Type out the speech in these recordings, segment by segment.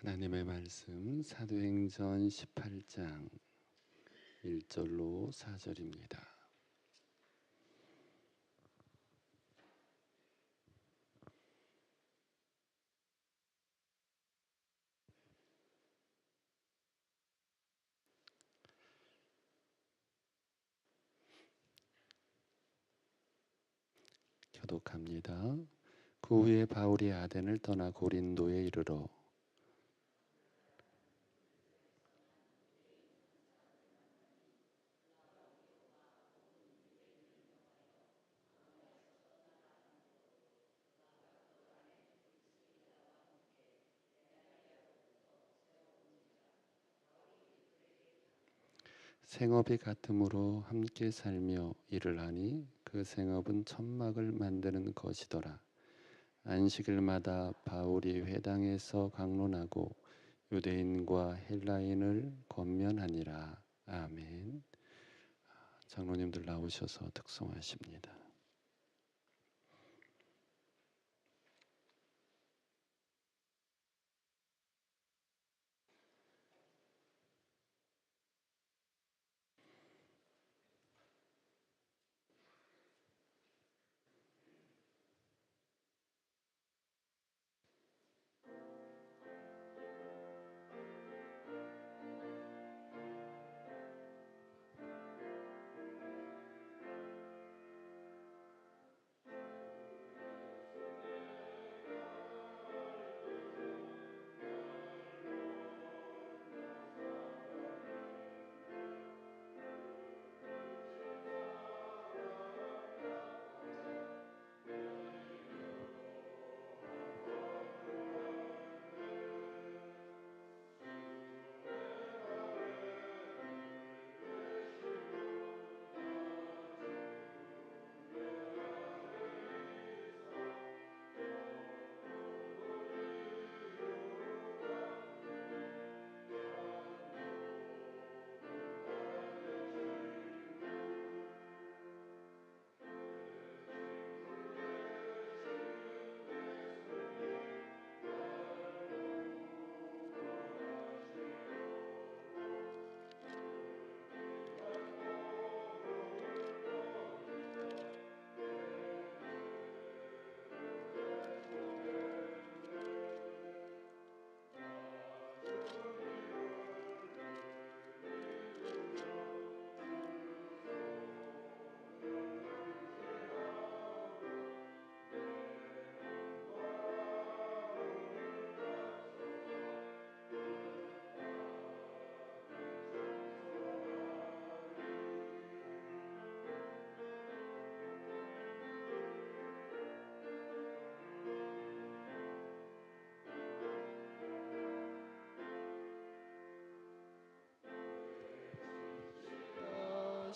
하나님의 말씀 사도행전 18장 1절로 4절입니다. 교독합니다. 그 후에 바울이 아덴을 떠나 고린도에 이르러 생업이 같으므로 함께 살며 일을 하니 그 생업은 천막을 만드는 것이더라. 안식일마다 바울이 회당에서 강론하고 유대인과 헬라인을 권면하니라. 아멘. 장로님들 나오셔서 특송하십니다.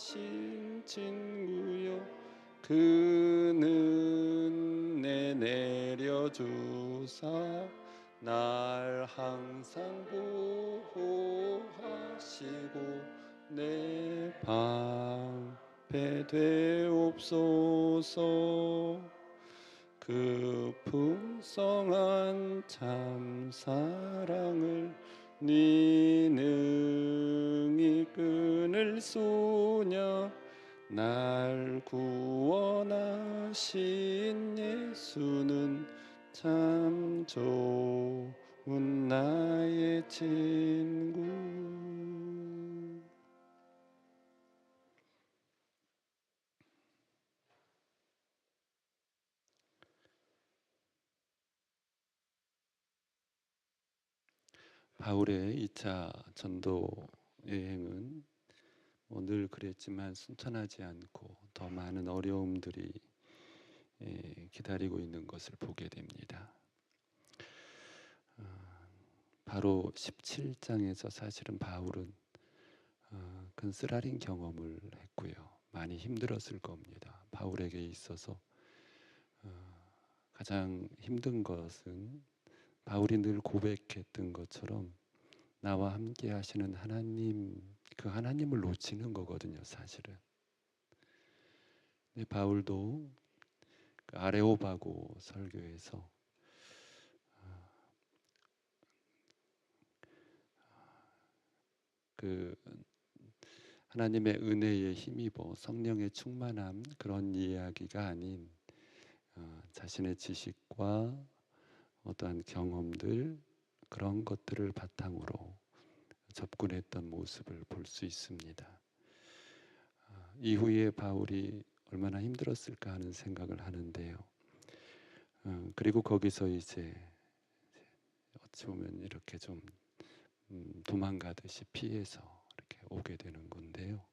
하신 친구여 그는 내 내려주사 날 항상 보호하시고 내 방패 되옵소서. 그 풍성한 참 사랑을 네 능히 끊을 소냐 날 구원하신 예수는 참 좋은 나의 친구. 바울의 2차 전도 여행은 뭐 늘 그랬지만 순탄하지 않고 더 많은 어려움들이 예, 기다리고 있는 것을 보게 됩니다. 어, 바로 17장에서 사실은 바울은 어, 큰 쓰라린 경험을 했고요. 많이 힘들었을 겁니다. 바울에게 있어서 어, 가장 힘든 것은 바울이 늘 고백했던 것처럼 나와 함께 하시는 하나님 그 하나님을 놓치는 거거든요, 사실은. 근 바울도 그 아레오바고 설교에서 어, 그 하나님의 은혜에 힘입어 성령의 충만함 그런 이야기가 아닌 어, 자신의 지식과 어떠한 경험들 그런 것들을 바탕으로 접근했던 모습을 볼 수 있습니다. 어, 이후에 바울이 얼마나 힘들었을까 하는 생각을 하는데요. 어, 그리고 거기서 이제 어찌 보면 이렇게 좀 음, 도망가듯이 피해서 이렇게 오게 되는 건데요.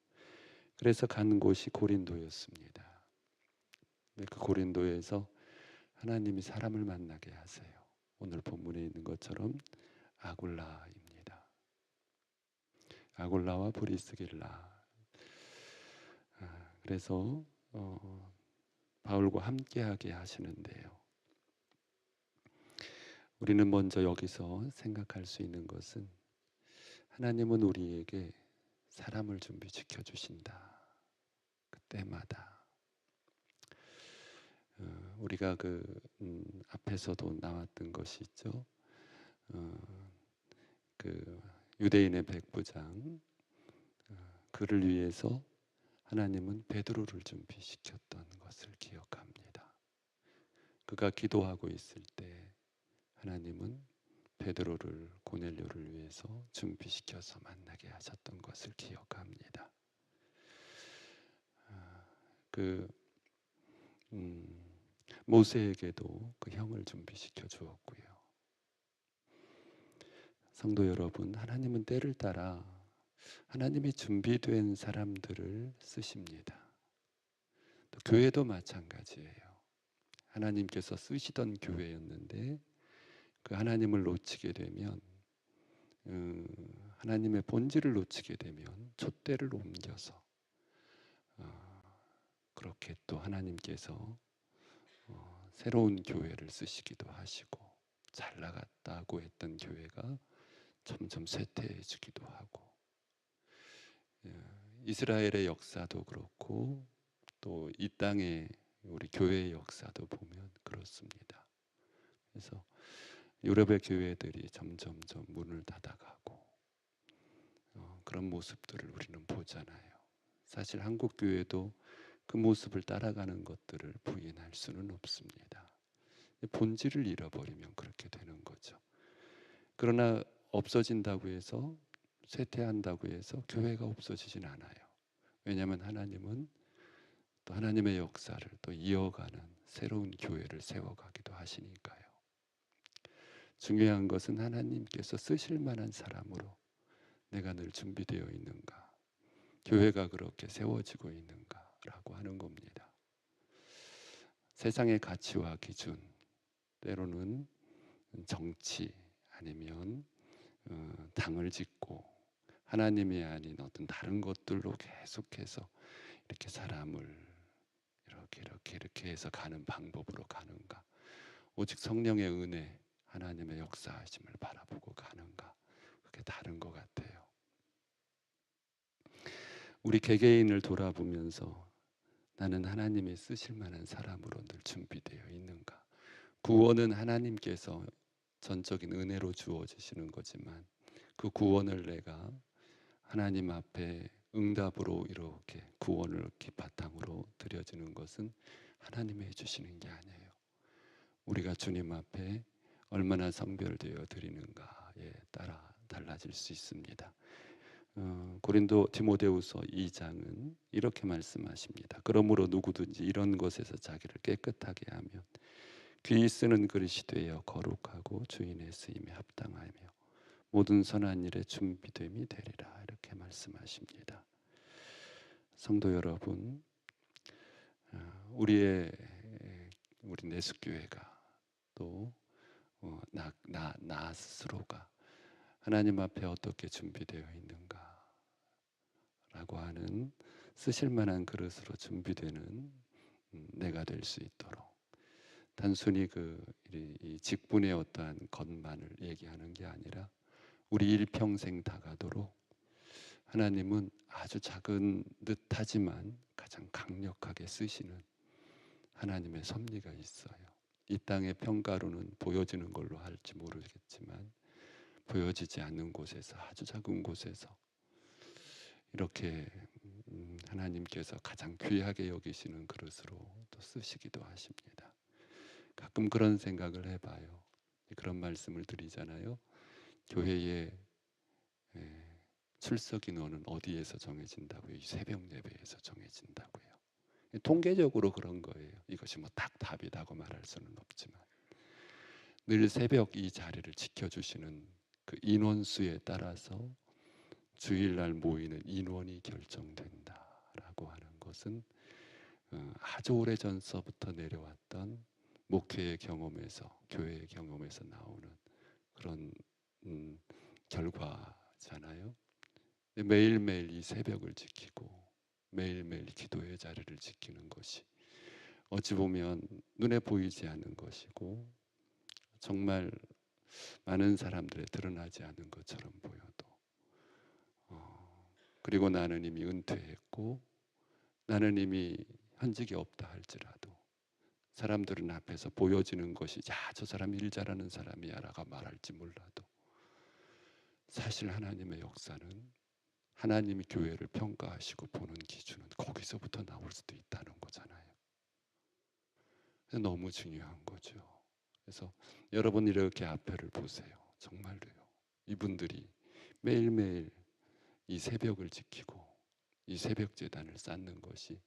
그래서 간 곳이 고린도였습니다. 그 고린도에서 하나님이 사람을 만나게 하세요. 오늘 본문에 있는 것처럼 아굴라입니다. 아굴라와 브리스길라. 아, 그래서 어, 바울과 함께하게 하시는데요. 우리는 먼저 여기서 생각할 수 있는 것은 하나님은 우리에게 사람을 준비시켜 주신다. 그때마다 어, 우리가 그 음, 앞에서도 나왔던 것이 있죠. 어, 그 유대인의 백부장 어, 그를 위해서 하나님은 베드로를 준비시켰던 것을 기억합니다. 그가 기도하고 있을 때 하나님은 베드로를 고넬료를 위해서 준비시켜서 만나게 하셨던 것을 기억합니다. 아, 그 음, 모세에게도 그 형을 준비시켜 주었고요. 성도 여러분, 하나님은 때를 따라 하나님이 준비된 사람들을 쓰십니다. 또 교회도 마찬가지예요. 하나님께서 쓰시던 교회였는데 그 하나님을 놓치게 되면 음, 하나님의 본질을 놓치게 되면 촛대를 옮겨서 어, 그렇게 또 하나님께서 어, 새로운 교회를 쓰시기도 하시고 잘 나갔다고 했던 교회가 점점 쇠퇴해지기도 하고 예, 이스라엘의 역사도 그렇고 또 이 땅의 우리 교회의 역사도 보면 그렇습니다. 그래서 유럽의 교회들이 점점점 문을 닫아가고 어, 그런 모습들을 우리는 보잖아요. 사실 한국 교회도 그 모습을 따라가는 것들을 부인할 수는 없습니다. 본질을 잃어버리면 그렇게 되는 거죠. 그러나 없어진다고 해서 쇠퇴한다고 해서 교회가 없어지진 않아요. 왜냐하면 하나님은 또 하나님의 역사를 또 이어가는 새로운 교회를 세워가기도 하시니까요. 중요한 것은 하나님께서 쓰실 만한 사람으로 내가 늘 준비되어 있는가, 교회가 그렇게 세워지고 있는가라고 하는 겁니다. 세상의 가치와 기준, 때로는 정치 아니면 어, 당을 짓고 하나님이 아닌 어떤 다른 것들로 계속해서 이렇게 사람을 이렇게 이렇게 이렇게 해서 가는 방법으로 가는가? 오직 성령의 은혜 하나님의 역사하심을 바라보고 가는가 그게 다른 것 같아요. 우리 개개인을 돌아보면서 나는 하나님이 쓰실 만한 사람으로 늘 준비되어 있는가? 구원은 하나님께서 전적인 은혜로 주어지시는 거지만 그 구원을 내가 하나님 앞에 응답으로 이렇게 구원을 기바탕으로 드려지는 것은 하나님이 해주시는 게 아니에요. 우리가 주님 앞에 얼마나 성별되어 드리는가에 따라 달라질 수 있습니다. 어, 고린도 디모데후서 2장은 이렇게 말씀하십니다. 그러므로 누구든지 이런 것에서 자기를 깨끗하게 하면 귀 쓰는 그릇이 되어 거룩하고 주인의 쓰임에 합당하며 모든 선한 일에 준비됨이 되리라 이렇게 말씀하십니다. 성도 여러분, 어, 우리의 우리 내숙교회가 또 어, 나, 나, 나 스스로가 하나님 앞에 어떻게 준비되어 있는가 라고 하는 쓰실 만한 그릇으로 준비되는 음, 내가 될 수 있도록 단순히 그이 직분의 어떠한 것만을 얘기하는 게 아니라 우리 일평생 다가도록 하나님은 아주 작은 듯하지만 가장 강력하게 쓰시는 하나님의 섭리가 있어요. 이 땅의 평가로는 보여지는 걸로 할지 모르겠지만 보여지지 않는 곳에서 아주 작은 곳에서 이렇게 음, 하나님께서 가장 귀하게 여기시는 그릇으로 또 쓰시기도 하십니다. 가끔 그런 생각을 해봐요. 그런 말씀을 드리잖아요. 교회에 예, 출석 인원은 어디에서 정해진다고요? 이 새벽 예배에서 정해진다고요. 통계적으로 그런 거예요. 이것이 뭐 딱 답이라고 말할 수는 없지만 늘 새벽 이 자리를 지켜주시는 그 인원수에 따라서 주일날 모이는 인원이 결정된다라고 하는 것은 어, 아주 오래 전서부터 내려왔던 목회의 경험에서 교회의 경험에서 나오는 그런 음, 결과잖아요. 매일매일 이 새벽을 지키고 매일매일 기도의 자리를 지키는 것이 어찌 보면 눈에 보이지 않는 것이고 정말 많은 사람들의 드러나지 않은 것처럼 보여도 어, 그리고 나는 이미 은퇴했고 나는 이미 현직이 없다 할지라도 사람들은 앞에서 보여지는 것이 야 저 사람 일 잘하는 사람이야라고 말할지 몰라도 사실 하나님의 역사는 하나님이 교회를 평가하시고 보는 기준은 거기서부터 나올 수도 있다는 거잖아요. 너무 중요한 거죠. 그래서 여러분 이렇게 앞에를 보세요. 정말로요. 이분들이 매일매일 이 새벽을 지키고 이 새벽 재단을 쌓는 것이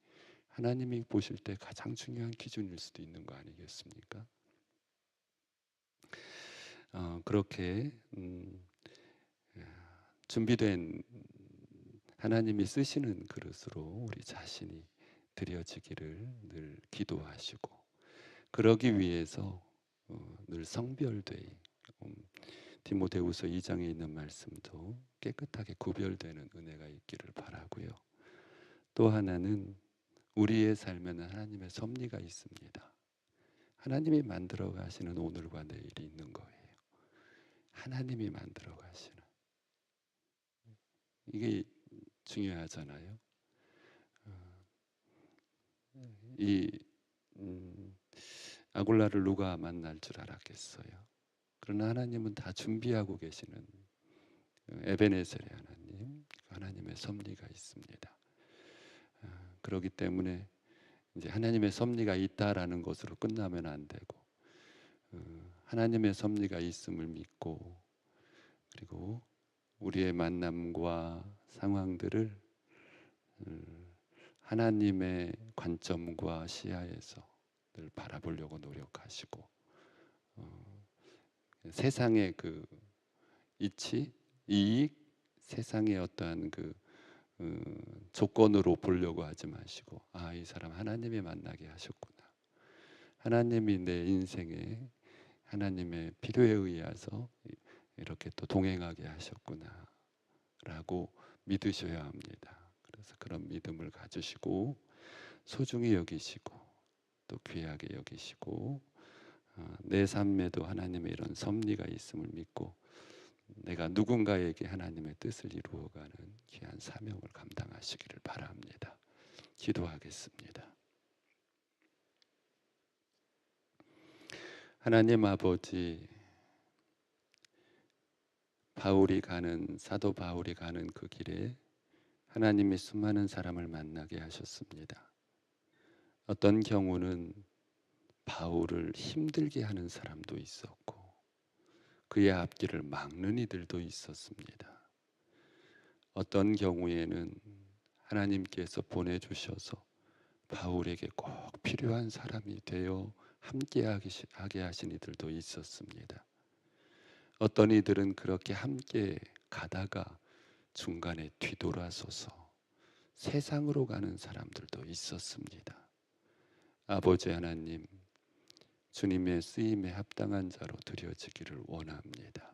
하나님이 보실 때 가장 중요한 기준일 수도 있는 거 아니겠습니까? 어, 그렇게 음, 준비된 하나님이 쓰시는 그릇으로 우리 자신이 드려지기를 늘 기도하시고 그러기 위해서 어, 늘 성별되이 음, 디모데후서 2장에 있는 말씀도 깨끗하게 구별되는 은혜가 있기를 바라고요. 또 하나는 우리의 삶에는 하나님의 섭리가 있습니다. 하나님이 만들어 가시는 오늘과 내일이 있는 거예요. 하나님이 만들어 가시는 이게 중요하잖아요. 어, 이 음, 아골라를 누가 만날 줄 알았겠어요. 그러나 하나님은 다 준비하고 계시는 어, 에베네셀의 하나님, 하나님의 섭리가 있습니다. 어, 그렇기 때문에 이제 하나님의 섭리가 있다라는 것으로 끝나면 안 되고 하나님의 섭리가 있음을 믿고 그리고 우리의 만남과 상황들을 음, 하나님의 관점과 시야에서 늘 바라보려고 노력하시고 어, 세상의 그 이치, 이익, 세상의 어떠한 그 어, 조건으로 보려고 하지 마시고 아 이 사람 하나님이 만나게 하셨구나. 하나님이 내 인생에 하나님의 필요에 의해서 이렇게 또 동행하게 하셨구나라고 믿으셔야 합니다. 그래서 그런 믿음을 가지시고 소중히 여기시고 또 귀하게 여기시고 어, 내 삶에도 하나님의 이런 섭리가 있음을 믿고 내가 누군가에게 하나님의 뜻을 이루어가는 귀한 사명을 감당하시기를 바랍니다. 기도하겠습니다. 하나님 아버지 바울이 가는 사도 바울이 가는 그 길에 하나님이 수많은 사람을 만나게 하셨습니다. 어떤 경우는 바울을 힘들게 하는 사람도 있었고 그의 앞길을 막는 이들도 있었습니다. 어떤 경우에는 하나님께서 보내주셔서 바울에게 꼭 필요한 사람이 되어 함께하게 하신 이들도 있었습니다. 어떤 이들은 그렇게 함께 가다가 중간에 뒤돌아서서 세상으로 가는 사람들도 있었습니다. 아버지 하나님, 주님의 쓰임에 합당한 자로 드려지기를 원합니다.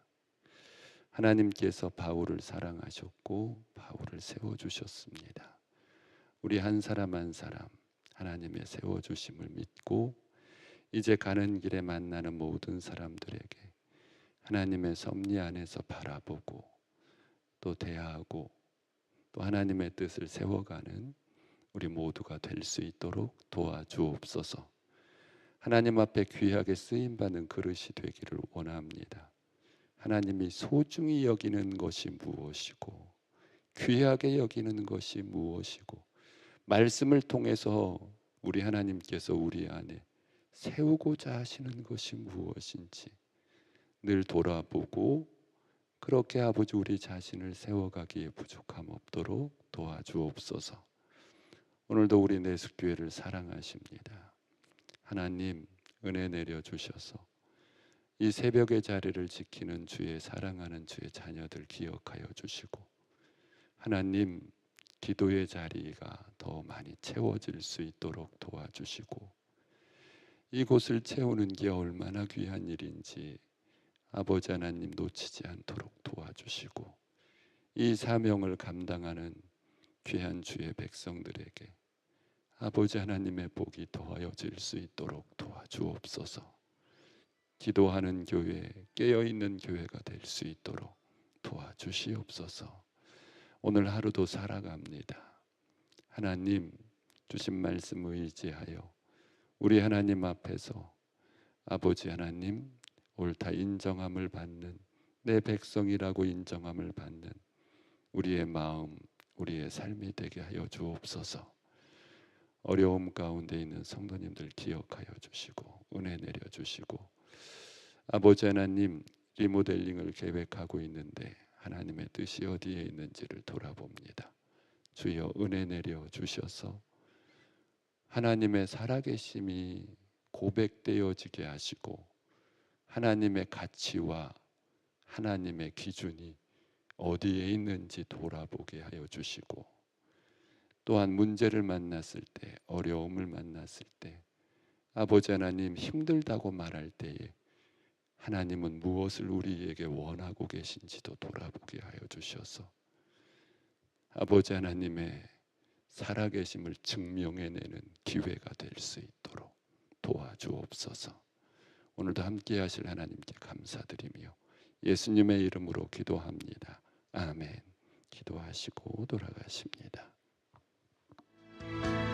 하나님께서 바울을 사랑하셨고 바울을 세워 주셨습니다. 우리 한 사람 한 사람 하나님의 세워 주심을 믿고 이제 가는 길에 만나는 모든 사람들에게 하나님의 섭리 안에서 바라보고 또 대하고 또 하나님의 뜻을 세워가는 우리 모두가 될 수 있도록 도와주옵소서. 하나님 앞에 귀하게 쓰임 받는 그릇이 되기를 원합니다. 하나님이 소중히 여기는 것이 무엇이고 귀하게 여기는 것이 무엇이고 말씀을 통해서 우리 하나님께서 우리 안에 세우고자 하시는 것이 무엇인지 늘 돌아보고 그렇게 아버지 우리 자신을 세워가기에 부족함 없도록 도와주옵소서. 오늘도 우리 내숙교회를 사랑하십니다. 하나님 은혜 내려 주셔서 이 새벽의 자리를 지키는 주의 사랑하는 주의 자녀들 기억하여 주시고 하나님 기도의 자리가 더 많이 채워질 수 있도록 도와주시고 이곳을 채우는 게 얼마나 귀한 일인지 아버지 하나님 놓치지 않도록 도와주시고 이 사명을 감당하는 귀한 주의 백성들에게 아버지 하나님의 복이 더하여질 수 있도록 도와주옵소서. 기도하는 교회, 깨어 있는 교회가 될 수 있도록 도와주시옵소서. 오늘 하루도 살아갑니다. 하나님 주신 말씀 의지하여 우리 하나님 앞에서 아버지 하나님 옳다 인정함을 받는 내 백성이라고 인정함을 받는 우리의 마음, 우리의 삶이 되게 하여 주옵소서. 어려움 가운데 있는 성도님들 기억하여 주시고 은혜 내려 주시고 아버지 하나님 리모델링을 계획하고 있는데 하나님의 뜻이 어디에 있는지를 돌아봅니다. 주여 은혜 내려 주셔서 하나님의 살아계심이 고백되어지게 하시고 하나님의 가치와 하나님의 기준이 어디에 있는지 돌아보게 하여 주시고 또한 문제를 만났을 때 어려움을 만났을 때 아버지 하나님 힘들다고 말할 때에 하나님은 무엇을 우리에게 원하고 계신지도 돌아보게 하여 주셔서 아버지 하나님의 살아계심을 증명해내는 기회가 될 수 있도록 도와주옵소서. 오늘도 함께 하실 하나님께 감사드리며 예수님의 이름으로 기도합니다. 아멘. 기도하시고 돌아가십니다. Thank you.